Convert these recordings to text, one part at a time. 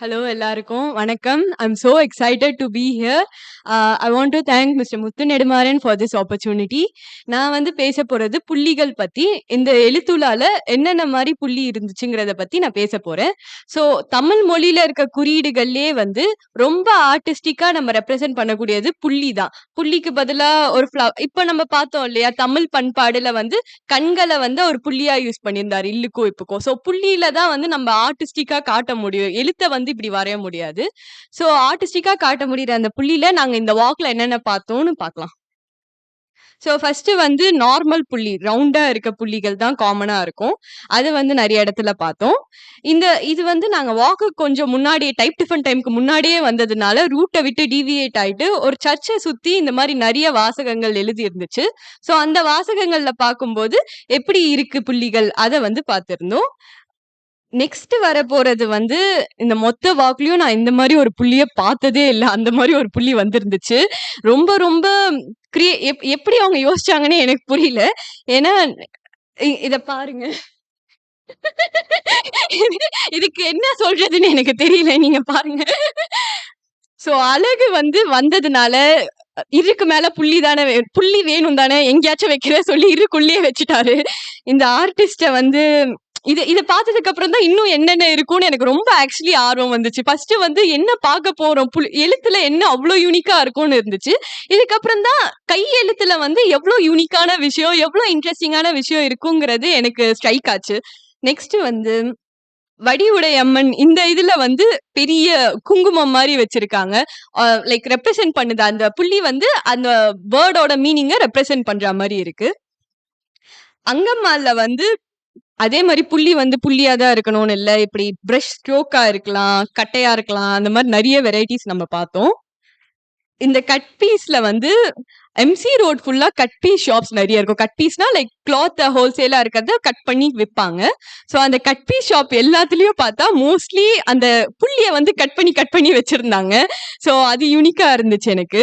Hello எல்லாருக்கும் வணக்கம். I am so excited to be here. I want to thank mister Muthu Nedumaran for this opportunity. நான் வந்து பேசப் போறது புள்ளிகள் பத்தி. இந்த எழுத்துலால என்னென்ன மாதிரி புள்ளி இருந்துச்சுங்கிறத பத்தி நான் பேச போறேன். ஸோ தமிழ் மொழியில இருக்க குறியீடுகள்லேயே வந்து ரொம்ப ஆர்டிஸ்டிக்கா நம்ம ரெப்ரசன்ட் பண்ணக்கூடியது புள்ளி தான். புள்ளிக்கு பதிலா ஒரு ஃப்ளவ் இப்போ நம்ம பார்த்தோம் இல்லையா? தமிழ் பண்பாடுல வந்து கண்களை வந்து ஒரு புள்ளியா யூஸ் பண்ணியிருந்தாரு. இல்லுக்கும், இப்புக்கும். ஸோ புள்ளியில தான் வந்து நம்ம ஆர்டிஸ்டிக்கா காட்ட முடியும். எழுத்த வந்து இப்படி வரைய முடியாது. ஸோ ஆர்டிஸ்டிக்கா காட்ட முடியிற அந்த புள்ளியில நாங்க இந்த வாக்ல என்னென்ன பார்த்தோம்னு பார்க்கலாம். ஸோ ஃபர்ஸ்ட் வந்து நார்மல் புள்ளி. ரவுண்டா இருக்க புள்ளிகள் தான் காமனா இருக்கும். அது வந்து நிறைய இடத்துல பார்த்தோம். இந்த இது வந்து நாங்க வாக்கு கொஞ்சம் முன்னாடியே டைப் டிஃபன் டைம்க்கு முன்னாடியே வந்ததுனால, ரூட்ட விட்டு டிவியேட் ஆயிட்டு ஒரு சர்ச்ச சுத்தி இந்த மாதிரி நிறைய வாசகங்கள் எழுதி இருந்துச்சு. ஸோ அந்த வாசகங்கள்ல பார்க்கும்போது, எப்படி இருக்கு புள்ளிகள்? அத வந்து பார்த்திருந்தோம். நெக்ஸ்ட் வரப்போறது வந்து, இந்த மொத்த வாக்குலயும் நான் இந்த மாதிரி ஒரு புள்ளிய பார்த்ததே இல்லை அந்த மாதிரி ஒரு புள்ளி வந்திருந்துச்சு. ரொம்ப ரொம்ப கிரியே எப் எப்படி அவங்க யோசிச்சாங்கன்னு எனக்கு புரியல. ஏன்னா இ இத பாருங்க. இதுக்கு என்ன சொல்றதுன்னு எனக்கு தெரியல. நீங்க பாருங்க. ஸோ அழகு வந்து வந்ததுனால, இருக்கு மேல புள்ளி தானே புள்ளி வேணும் தானே, எங்கேயாச்சும் வைக்கிற சொல்லி இருக்குள்ளேயே வச்சுட்டாரு. இந்த ஆர்டிஸ்ட வந்து இது இதை பார்த்ததுக்கு அப்புறம் தான் இன்னும் என்னென்ன இருக்கும்னு எனக்கு ரொம்ப ஆக்சுவலி ஆர்வம் வந்துச்சு. ஃபர்ஸ்ட் வந்து என்ன பார்க்க போறோம்? புல் எழுத்துல என்ன அவ்வளோ யூனிக்கா இருக்கும்னு இருந்துச்சு. இதுக்கப்புறம் தான் கை எழுத்துல வந்து எவ்வளோ யூனிக்கான விஷயம், எவ்வளோ இன்ட்ரெஸ்டிங்கான விஷயம் இருக்குங்கிறது எனக்கு ஸ்ட்ரைக் ஆச்சு. நெக்ஸ்ட் வந்து வடிவுடை அம்மன் இந்த இதுல வந்து பெரிய குங்குமம் மாதிரி வச்சிருக்காங்க. லைக் ரெப்ரசென்ட் பண்ணுது. அந்த புள்ளி வந்து அந்த வேர்டோட மீனிங்க ரெப்ரசென்ட் பண்ற மாதிரி இருக்கு. அங்கம்மால வந்து அதே மாதிரி புள்ளி வந்து புள்ளியா தான் இருக்கணும்னு இல்ல. இப்படி பிரஷ் ஸ்ட்ரோக்கா இருக்கலாம், கட்டையா இருக்கலாம். அந்த மாதிரி நிறைய வெரைட்டிஸ் நம்ம பார்த்தோம். இந்த கட் பீஸ்ல வந்து எம்சி ரோட் ஃபுல்லா கட் பீஸ் ஷாப்ஸ் நிறைய இருக்கும். கட் பீஸ்னா லைக் கிளாத் ஹோல்சேலா இருக்கிறத கட் பண்ணி விற்பாங்க ஸோ அந்த கட் பீஸ் ஷாப் எல்லாத்துலயும் பார்த்தா மோஸ்ட்லி அந்த புள்ளிய வந்து கட் பண்ணி, கட் பண்ணி வச்சிருந்தாங்க. ஸோ அது யூனிக்கா இருந்துச்சு எனக்கு.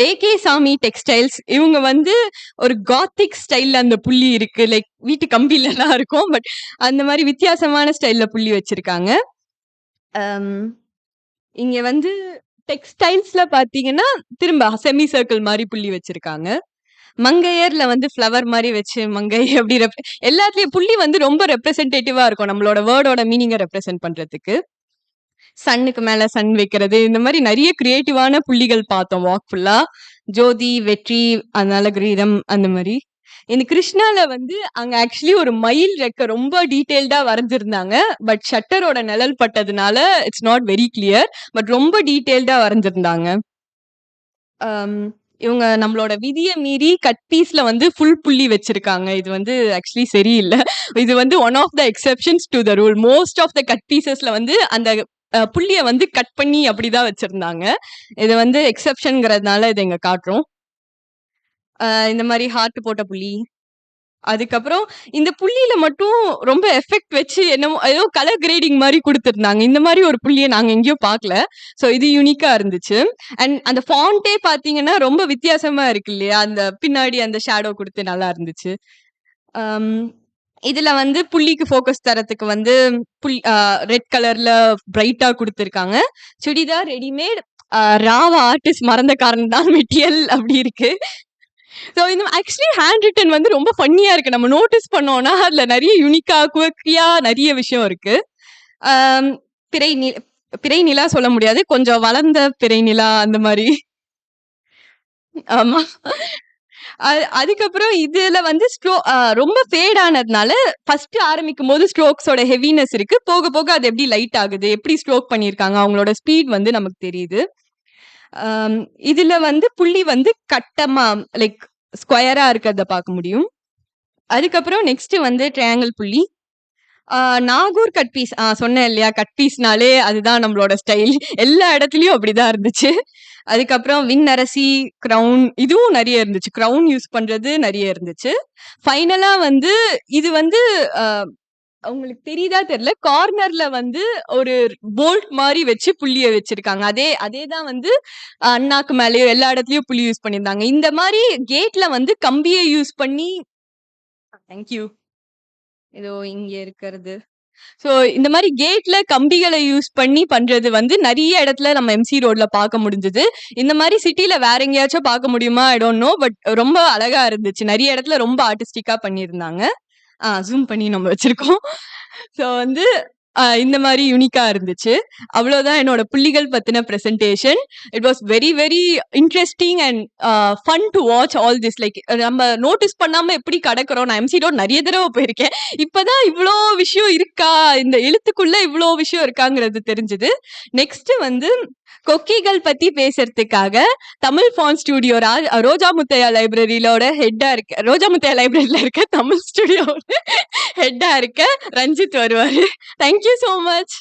ஏகே சாமி டெக்ஸ்டைல்ஸ் இவங்க வந்து ஒரு காத்திக் ஸ்டைல்ல அந்த புள்ளி இருக்கு. லைக் வீட்டு கம்பிலலாம் இருக்கும். பட் அந்த மாதிரி வித்தியாசமான ஸ்டைல்ல புள்ளி வச்சிருக்காங்க. Um, இங்க வந்து டெக்ஸ்டைல்ஸ்ல பார்த்தீங்கன்னா, திரும்ப செமி சர்க்கிள் மாதிரி புள்ளி வச்சிருக்காங்க. மங்கையர்ல வந்து ஃப்ளவர் மாதிரி வச்சு மங்கை அப்படி ரெப் எல்லாத்துலயும் புள்ளி வந்து ரொம்ப ரெப்ரசன்டேட்டிவா இருக்கும். நம்மளோட வேர்டோட மீனிங்கை ரெப்ரசன்ட் பண்றதுக்கு. சன்னுக்கு மேல சன் வைக்கிறது. இந்த மாதிரி நிறைய கிரியேட்டிவான புள்ளிகள் பார்த்தோம் வாக் ஃபுல்லா. ஜோதி, வெற்றி, அதனால கிரீடம் அந்த மாதிரி இந்த கிருஷ்ணால வந்து அங்க ஆக்சுவலி ஒரு மயில் ரெக்க ரொம்ப டீட்டெயில்டா வரைஞ்சிருந்தாங்க. பட் ஷட்டரோட நிழல் பட்டதுனால it's not very clear. But ரொம்ப டீட்டெயில்டா வரைஞ்சிருந்தாங்க. இவங்க நம்மளோட விதியை மீறி கட் பீஸ்ல வந்து ஃபுல் புள்ளி வச்சிருக்காங்க. இது வந்து ஆக்சுவலி சரியில்லை இது வந்து one of the exceptions to the rule. Most of the cut பீசஸ்ல வந்து அந்த புள்ளிய வந்து கட் பண்ணி அப்படிதான் வச்சிருந்தாங்க. இது வந்து எக்செப்ஷன்ங்கிறதுனால இதை இங்க காட்டுறோம். இந்த மாதிரி ஹார்ட் போட்ட புள்ளி. அதுக்கப்புறம் இந்த புள்ளியில மட்டும் ரொம்ப எஃபெக்ட் வச்சு என்னமோ ஏதோ கலர் கிரேடிங் மாதிரி கொடுத்துருந்தாங்க இந்த மாதிரி ஒரு புள்ளியை நாங்க எங்கேயும் பார்க்கல. ஸோ இது யூனிக்கா இருந்துச்சு. அண்ட் அந்த ஃபாண்ட்டே பார்த்தீங்கன்னா, ரொம்ப வித்தியாசமா இருக்கு இல்லையா? அந்த பின்னாடி அந்த ஷேடோ கொடுத்து நல்லா இருந்துச்சு. இதுல வந்து புள்ளிக்கு ஃபோக்கஸ் தரத்துக்கு வந்து புல் ரெட் கலர்ல பிரைட்டா கொடுத்துருக்காங்க சுடிதார் ரெடிமேட் அ ராவ ஆர்டிஸ்ட் மறந்த காரணம் தான் மெட்டியல் அப்படி இருக்கு. ஸோ இந்த ஆக்சுவலி ஹேண்ட் ரிட்டன் வந்து ரொம்ப ஃபன்னியாக இருக்கு. நம்ம நோட்டீஸ் பண்ணோம்னா, அதில் நிறைய யூனிக்காக குவக்கியாக நிறைய விஷயம் இருக்கு. பிறை நி பிறை நிலா சொல்ல முடியாது. கொஞ்சம் வளர்ந்த பிறை நிலா அந்த மாதிரி ஆமா. அதுக்கப்புறம் இதுல வந்து ஸ்ட்ரோ ரொம்ப ஃபேட் ஆனதுனால, ஃபர்ஸ்ட் ஆரம்பிக்கும்போது ஸ்ட்ரோக்ஸோட ஹெவினஸ் இருக்கு. போக போக அது எப்படி லைட் ஆகுது, எப்படி ஸ்ட்ரோக் பண்ணியிருக்காங்க, அவங்களோட ஸ்பீட் வந்து நமக்கு தெரியுது. இதுல வந்து புள்ளி வந்து கட்டமா லைக் ஸ்கொயரா இருக்கிறத பார்க்க முடியும். அதுக்கப்புறம் நெக்ஸ்ட் வந்து ட்ரையாங்கிள் புள்ளி. நாகூர் கட் பீஸ் ஆ சொன்னேன் இல்லையா? கட் பீஸ்னாலே அதுதான் நம்மளோட ஸ்டைல். எல்லா இடத்துலயும் அப்படிதான் இருந்துச்சு. அதுக்கப்புறம் விண்ணரசி, க்ரௌன் இதுவும் நிறைய இருந்துச்சு. க்ரௌன் யூஸ் பண்றது நிறைய இருந்துச்சு. ஃபைனலா வந்து இது வந்து அவங்களுக்கு தெரியுதா தெரியல. கார்னர்ல வந்து ஒரு போல்ட் மாதிரி வச்சு புள்ளிய வச்சிருக்காங்க. அதே அதே தான் வந்து அண்ணாக்கு மேலேயோ எல்லா இடத்துலயும் புள்ளி யூஸ் பண்ணியிருந்தாங்க. இந்த மாதிரி கேட்ல வந்து கம்பியை யூஸ் பண்ணி தேங்க் ஏதோ இங்க இருக்கிறது. ஸோ இந்த மாதிரி கேட்ல கம்பிகளை யூஸ் பண்ணி பண்றது வந்து நிறைய இடத்துல நம்ம எம்சி ரோட்ல பார்க்க முடிஞ்சது. இந்த மாதிரி சிட்டில வேற எங்கேயாச்சும் பார்க்க முடியுமா? I don't know. பட் ரொம்ப அழகா இருந்துச்சு. நிறைய இடத்துல ரொம்ப ஆர்டிஸ்டிக்கா பண்ணியிருந்தாங்க. ஆ ஜூம் பண்ணி நம்ம வச்சிருக்கோம். ஸோ வந்து இந்த மாதிரி யூனிக்கா இருந்துச்சு. அவ்வளோதான் என்னோட புள்ளிகள் பத்தின presentation it was very very interesting and fun to watch all this like நம்ம நோட்டீஸ் பண்ணாம எப்படி கடக்கிறோம் நான் எம்சி ரோட் நிறைய தடவை போயிருக்கேன். இப்பதான் இவ்வளோ விஷயம் இருக்கா? இந்த எழுத்துக்குள்ள இவ்வளோ விஷயம் இருக்காங்கிறது தெரிஞ்சது. நெக்ஸ்ட் வந்து கொக்கிகள் பத்தி பேசுறதுக்காக தமிழ் ஃபான் ஸ்டுடியோ ராஜ் ரோஜா முத்தையா லைப்ரரியிலோட ஹெட்டா இருக்க ரோஜா முத்தையா லைப்ரரியில இருக்க தமிழ் ஸ்டுடியோட ஹெட்டா இருக்க ரஞ்சித் வருவாரு. Thank you so much.